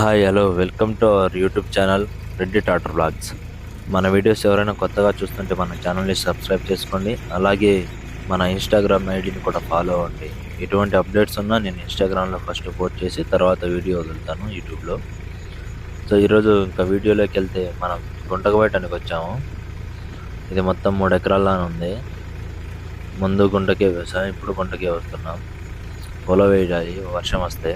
Hi hello welcome to our YouTube channel Reddy Tatar blogs మన videos ఎవరైనా కొత్తగా చూస్తుంటే మన ఛానల్ని సబ్స్క్రైబ్ చేసుకోండి. అలాగే మన ఇన్స్టాగ్రామ్ ఐడిని కూడా ఫాలో అవ్వండి. ఎటువంటి అప్డేట్స్ ఉన్నా నేను ఇన్స్టాగ్రామ్లో ఫస్ట్ పోస్ట్ చేసి తర్వాత వీడియో వదులుతాను యూట్యూబ్లో సో ఈరోజు ఇంకా వీడియోలోకి వెళ్తే మనం గుంటకబయటానికి వచ్చాము. ఇది మొత్తం మూడు ఎకరాల్లానే ఉంది. ముందు గుంటకే వేసాం ఇప్పుడు గుంటకే వస్తున్నాం. పొలం వేయాలి వర్షం వస్తే.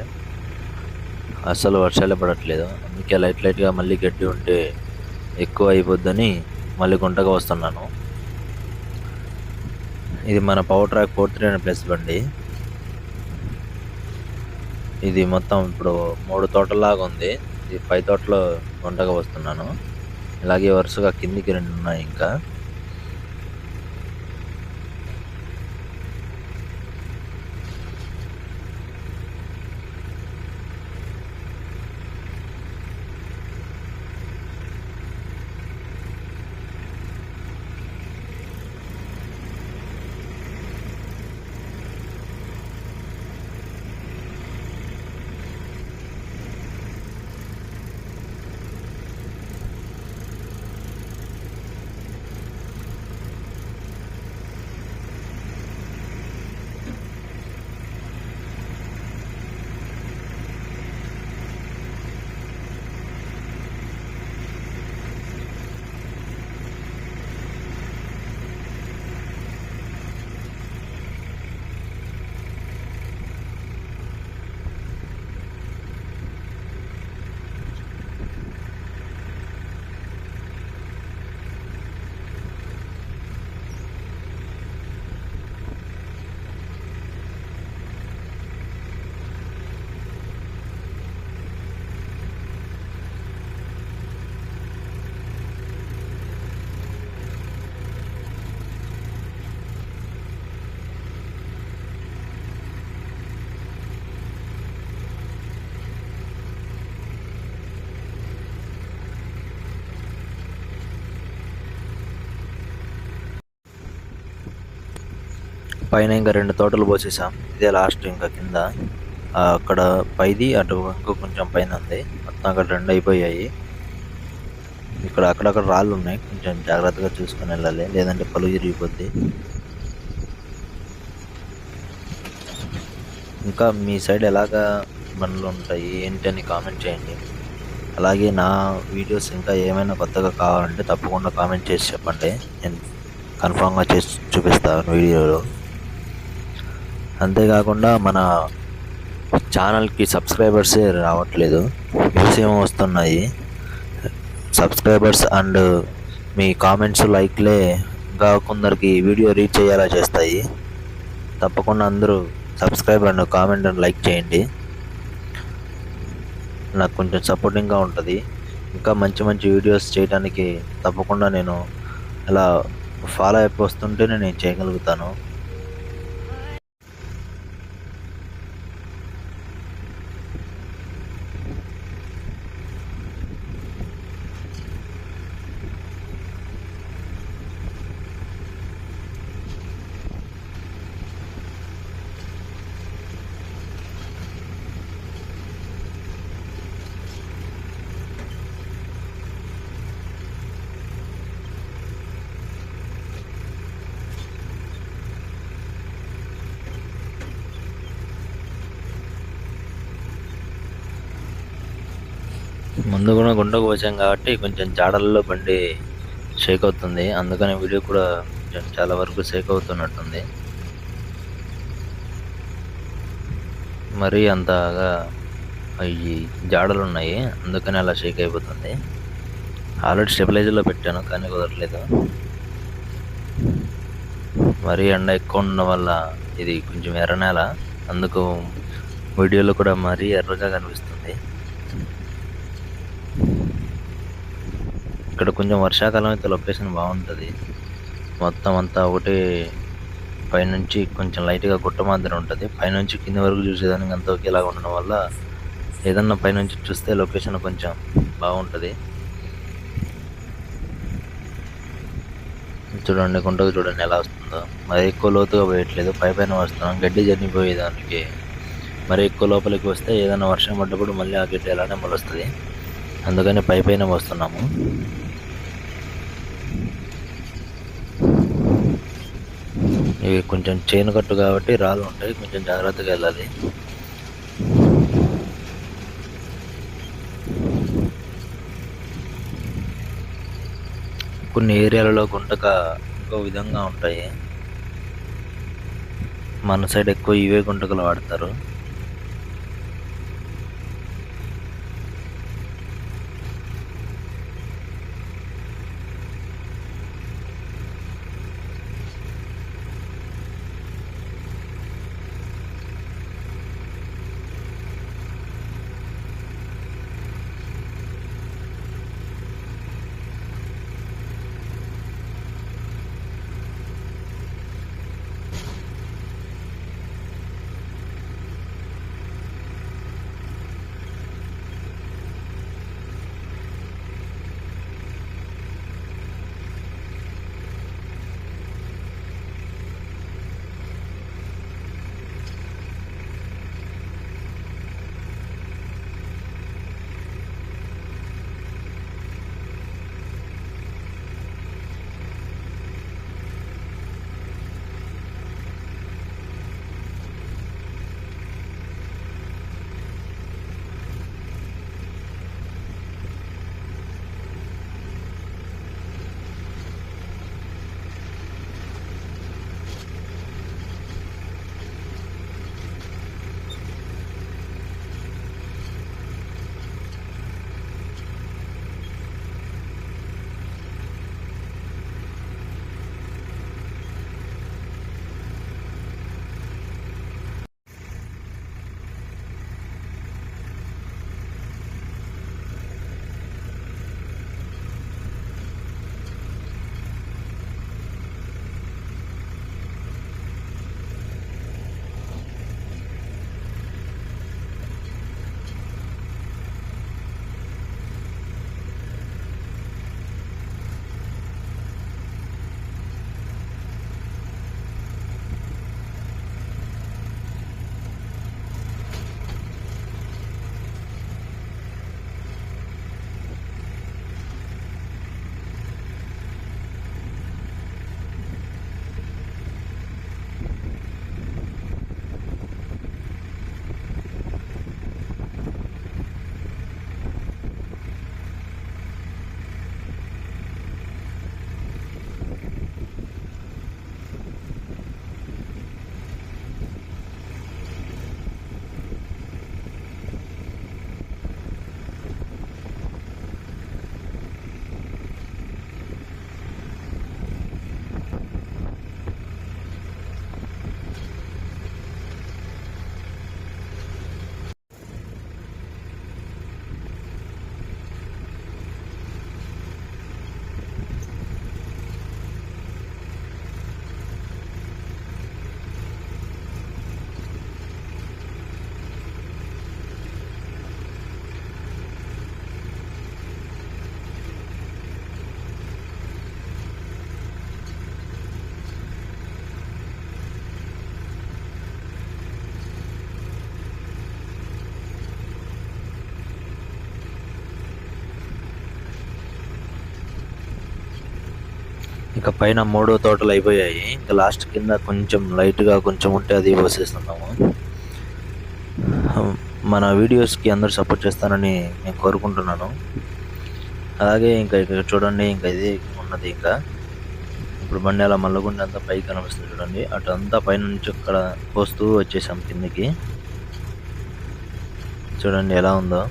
అసలు వర్షాలే పడట్లేదు. అందుకే లైట్ లైట్గా మళ్ళీ గడ్డి ఉంటే ఎక్కువ అయిపోద్దని మళ్ళీ గుంటగా వస్తున్నాను. ఇది మన పవర్ ట్రాక్ ఫోర్ త్రీ అనే ప్లేస్ బండి. ఇది మొత్తం ఇప్పుడు మూడు తోటలాగా ఉంది. ఇది పై తోటలో గుంటగా వస్తున్నాను. ఇలాగే వరుసగా కిందికి రెండు ఉన్నాయి ఇంకా. పైన ఇంకా రెండు తోటలు పోసేసాం. ఇదే లాస్ట్ ఇంకా కింద. అక్కడ పైది అటు ఇంకో కొంచెం పైన ఉంది. మొత్తం అక్కడ రెండు అయిపోయాయి. ఇక్కడ అక్కడక్కడ రాళ్ళు ఉన్నాయి. కొంచెం జాగ్రత్తగా చూసుకొని వెళ్ళాలి. లేదంటే పలుగు తిరిగిపోద్ది ఇంకా మీ సైడ్ ఎలాగా బండ్లు ఉంటాయి? ఏంటి అని కామెంట్ చేయండి. అలాగే నా వీడియోస్ ఇంకా ఏమైనా కొత్తగా కావాలంటే తప్పకుండా కామెంట్ చేసి చెప్పండి. నేను కన్ఫామ్గా చేసి చూపిస్తాను వీడియోలో. అంతేకాకుండా మన ఛానల్కి సబ్స్క్రైబర్సే రావట్లేదు. వ్యూస్ ఏమో వస్తున్నాయి. సబ్స్క్రైబర్స్ అండ్ మీ కామెంట్స్ లైక్లే ఇంకా కొందరికి వీడియో రీచ్ అయ్యేలా చేస్తాయి. తప్పకుండా అందరూ subscribe and comment and like చేయండి. నాకు కొంచెం సపోర్టింగ్గా ఉంటుంది. ఇంకా మంచి మంచి వీడియోస్ చేయడానికి తప్పకుండా నేను ఇలా ఫాలో అయిపోతుంటేనే నేను చేయగలుగుతాను. అందుకున్న గుండకు వచ్చాం కాబట్టి కొంచెం జాడల్లో బండి షేక్ అవుతుంది. అందుకని వీడియో కూడా కొంచెం చాలా వరకు షేక్ అవుతున్నట్టుంది. మరీ అంతగా ఈ జాడలు ఉన్నాయి. అందుకని అలా షేక్ అయిపోతుంది. ఆల్రెడీ స్టెబిలైజర్లో పెట్టాను కానీ కుదరలేదు. మరీ ఎండ ఎక్కువ ఉండడం వల్ల ఇది కొంచెం ఎర్ర నేల. అందుకు వీడియోలో కూడా మరీ ఎర్రగా కనిపిస్తుంది. ఇక్కడ కొంచెం వర్షాకాలం అయితే లొకేషన్ బాగుంటుంది. మొత్తం అంతా ఒకటి పైనుంచి కొంచెం లైట్గా గుట్ట మాదిరి ఉంటుంది. పైనుంచి కింద వరకు చూసేదానికి అంత ఒకేలా ఉండడం వల్ల ఏదన్నా పైనుంచి చూస్తే లొకేషన్ కొంచెం బాగుంటుంది. చూడండి గుంటకు చూడండి ఎలా వస్తుందో. మరి ఎక్కువ లోతుగా పోయట్లేదు. పై పైన వస్తున్నాం. గడ్డి జరిగిపోయేదానికి మరి ఎక్కువ లోపలికి వస్తే ఏదైనా వర్షం పడ్డప్పుడు మళ్ళీ ఆ గడ్డి అలానే మొలుస్తుంది. అందుకని పై పైన వస్తున్నాము. ఇవి కొంచెం చేను కట్టు కాబట్టి రాళ్ళు ఉంటాయి. కొంచెం జాగ్రత్తగా వెళ్ళాలి. కొన్ని ఏరియాలలో గుంటక ఇంకో విధంగా ఉంటాయి. మన సైడ్ ఎక్కువ ఇవే గుంటకలు వాడతారు. ఇక పైన మూడో తోటలు అయిపోయాయి. ఇంకా లాస్ట్ కింద కొంచెం లైట్గా కొంచెం ఉంటే అది పోసేస్తున్నాము మన వీడియోస్కి అందరూ సపోర్ట్ చేస్తానని నేను కోరుకుంటున్నాను. అలాగే ఇంకా ఇక్కడ చూడండి ఇంకా ఇది ఉన్నది ఇంకా. ఇప్పుడు బండి అలా మల్లగుండి అంతా పైకి కనిపిస్తుంది చూడండి. అటు అంతా పైన నుంచి ఇక్కడ పోస్తూ వచ్చేసాం కిందకి. చూడండి ఎలా ఉందో.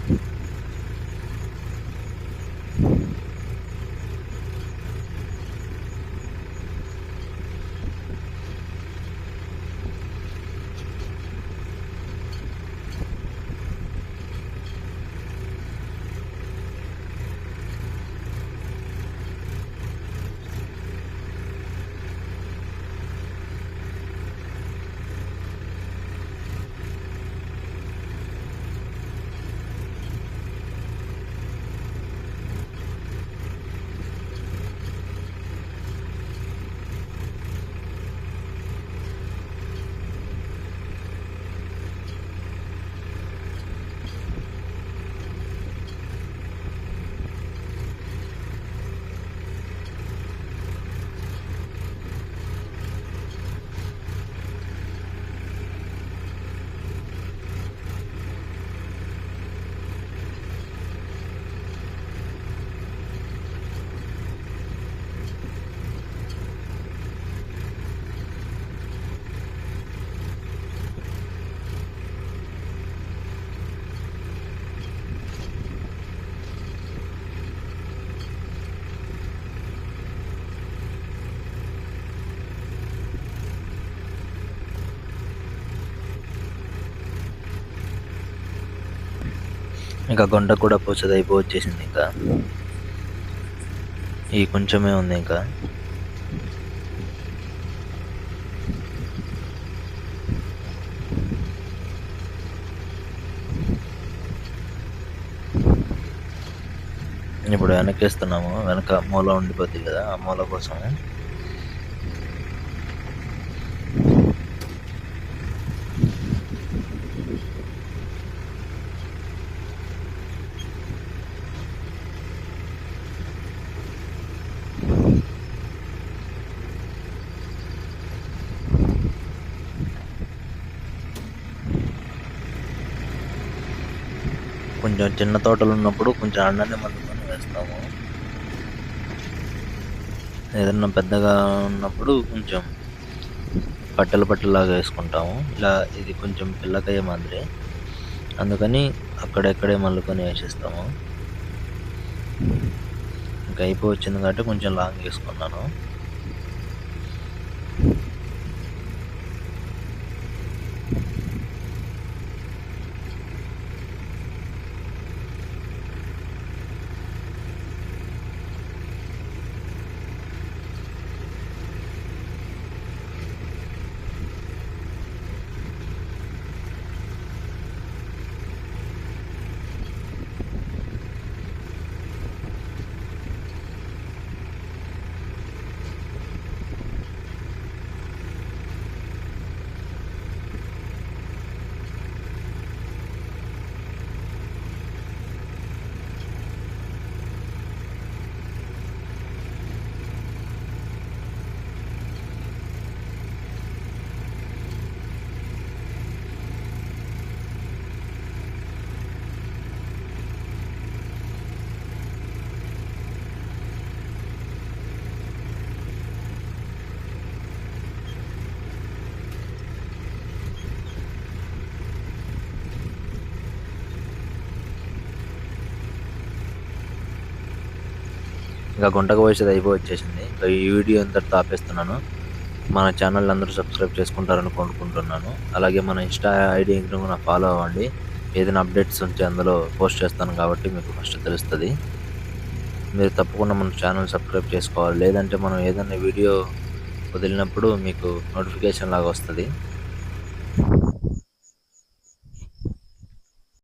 ఇంకా గొండ కూడా పూసది అయిపో వచ్చేసింది ఇంకా. ఈ కొంచెమే ఉంది ఇంకా. ఇప్పుడు వెనక్కిస్తున్నాము వెనక మూల ఉండిపోద్ది కదా ఆ మూల కోసం కొంచెం చిన్న తోటలు ఉన్నప్పుడు కొంచెం అండాన్ని మందుకొని వేస్తాము. ఏదన్నా పెద్దగా ఉన్నప్పుడు కొంచెం పట్టెల పట్టెలాగా వేసుకుంటాము. ఇలా ఇది కొంచెం పిల్లకయ్యే మాదిరి. అందుకని అక్కడెక్కడే మల్లుకొని వేసేస్తాము. ఇంకా అయిపోయి వచ్చింది కాబట్టి కొంచెం లాంగ్ వేసుకున్నాను. ఇంకా గుంటకు పోసేది అయిపోయి వచ్చేసింది. ఇంకా ఈ వీడియో అంతటితో ఆపేస్తున్నాను. మన ఛానల్ అందరూ సబ్స్క్రైబ్ చేసుకుంటారని కోరుకుంటున్నాను. అలాగే మన ఇన్స్టా ఐడి కూడా ఫాలో అవ్వండి. ఏదైనా అప్డేట్స్ ఉంటే అందులో పోస్ట్ చేస్తాను కాబట్టి మీకు ఫస్ట్ తెలుస్తుంది. మీరు తప్పకుండా మన ఛానల్ సబ్స్క్రైబ్ చేసుకోవాలి. లేదంటే మనం ఏదైనా వీడియో వదిలినప్పుడు మీకు నోటిఫికేషన్ లాగా వస్తుంది.